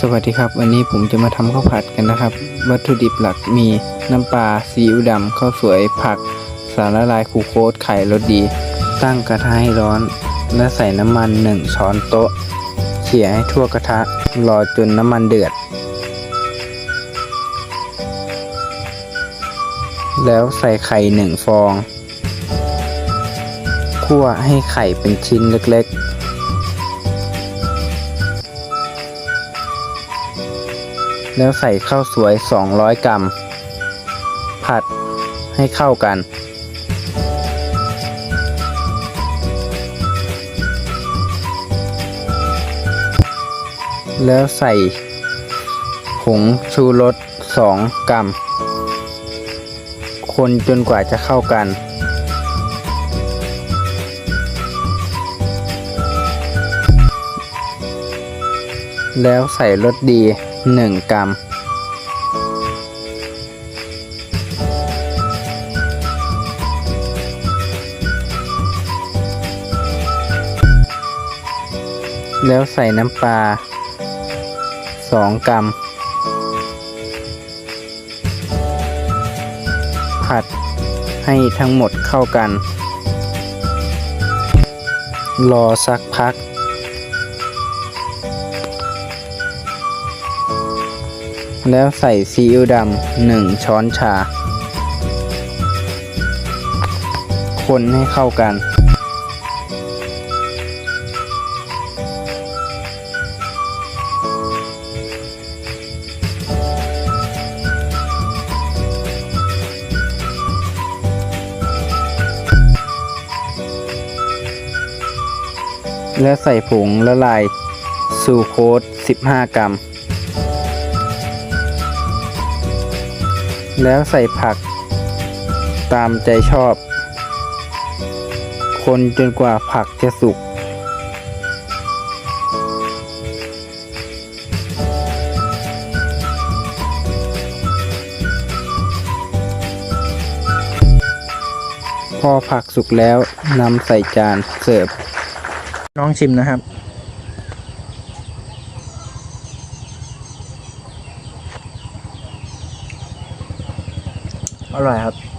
สวัสดีครับ วันนี้ผมจะมาทำข้าวผัดกันนะครับ วัตถุดิบหลักมีน้ำปลาซีอิ๊วดำข้าวสวยผัก สารละลายคูโคตไข่รสดี ตั้งกระทะให้ร้อน และใส่น้ำมัน 1 ช้อนโต๊ะเขี่ยให้ทั่วกระทะรอจนน้ำมันเดือด แล้วใส่ไข่หนึ่งฟอง คั่วให้ไข่เป็นชิ้นเล็กๆ แล้วใส่ข้าวสวย 200 กรัม ผัดให้เข้ากัน แล้วใส่ผงชูรส 2 กรัม คนจนกว่าจะเข้ากันแล้วใส่รสดี 1 กรัม แล้วใส่น้ำปลา 2 กรัม ผัดให้ทั้งหมดเข้ากัน รอสักพัก แล้วใส่ซีอิ๊วดำหนึ่งช้อนชา คนให้เข้ากัน แล้วใส่ผงละลายสูโคต15 กรัม แล้วใส่ผัก ตามใจชอบ คนจนกว่าผักจะสุก พอผักสุกแล้วนำใส่จานเสิร์ฟ น้องชิมนะครับ อร่อยครับ